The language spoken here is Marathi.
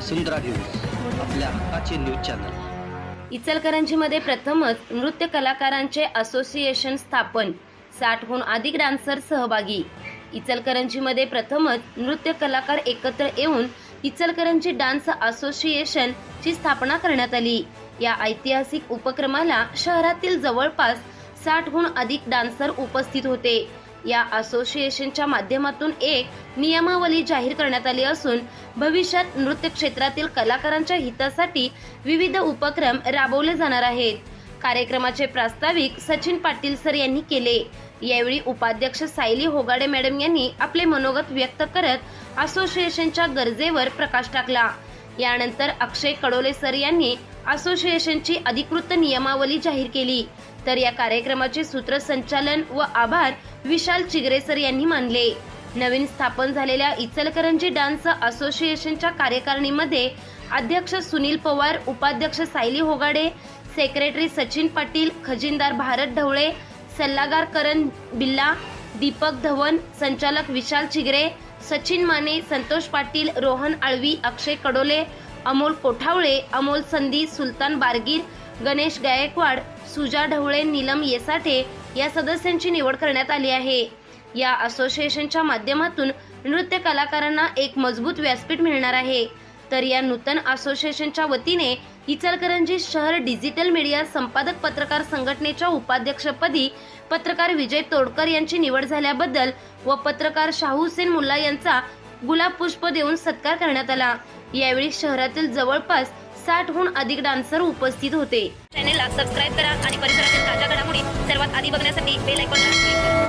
वसुंधरा न्यूज आपल्या हक्काचे न्यूज चॅनल. इचलकरंजीमध्ये प्रथमच नृत्य कलाकारांचे असोसिएशन स्थापन. साठहून अधिक डान्सर सहभागी. इचलकरंजीमध्ये प्रथमच नृत्य कलाकार एकत्र येऊन इचलकरंजी डान्स असोसिएशन ची स्थापना करण्यात आली. या ऐतिहासिक उपक्रमाला शहरातील जवळपास साठहून अधिक डान्सर उपस्थित होते. या असोसिएशनच्या माध्यमातून एक नियमावली जाहीर करण्यात आली असून भविष्यात नृत्य क्षेत्रातील कलाकारांच्या हितासाठी विविध उपक्रम राबवले जाणार आहेत. कार्यक्रमाचे प्रास्ताविक सचिन पाटील सर यांनी केले. यावेळी उपाध्यक्ष सायली होगाडे मॅडम यांनी आपले मनोगत व्यक्त करत असोसिएशनच्या गरजेवर प्रकाश टाकला. यानंतर अक्षय कडोले सर यांनी असोसिएशनची अधिकृत नियमावली जाहीर केली. तर या कार्यक्रमाचे सूत्रसंचालन व आभार विशाल चिगरे सर यांनी मानले. नवीन स्थापन झालेल्या इचलकरंजी डान्स असोसिएशनच्या कार्यकारिणीमध्ये अध्यक्ष सुनील पवार उपाध्यक्ष सायली होगाडे सेक्रेटरी सचिन पाटील खजिनदार भारत ढवळे सल्लागार करण बिल्ला दीपक धवन संचालक विशाल चिगरे सचिन माने संतोष पाटील रोहन आळवी अक्षय कडोले अमोल कोठावळे अमोल संधी सुलतान बारगीर गणेश गायकवाड सुजा ढवळे नीलम येसाठे या सदस्यांची निवड करण्यात आली आहे. या असोसिएशनच्या माध्यमातून नृत्य कलाकारांना एक मजबूत व्यासपीठ मिळणार आहे. तर या नूतन असोसिएशनच्या वतीने इचलकरंजी शहर डिजिटल मीडिया संपादक पत्रकार संघटनेच्या उपाध्यक्षपदी पत्रकार विजय तोडकर यांची निवड झाल्याबद्दल व पत्रकार शाहू हुसेन मुल्ला यांचा गुलाब पुष्प देऊन सत्कार करण्यात आला. यावेळी शहरातील जवळपास साठहून अधिक डान्सर उपस्थित होते. चॅनेलला सबस्क्राईब करा आणि परिसरातील ताज्या घडामोडी सर्वात आधी बघण्यासाठी बेल आयकॉनला क्लिक करा.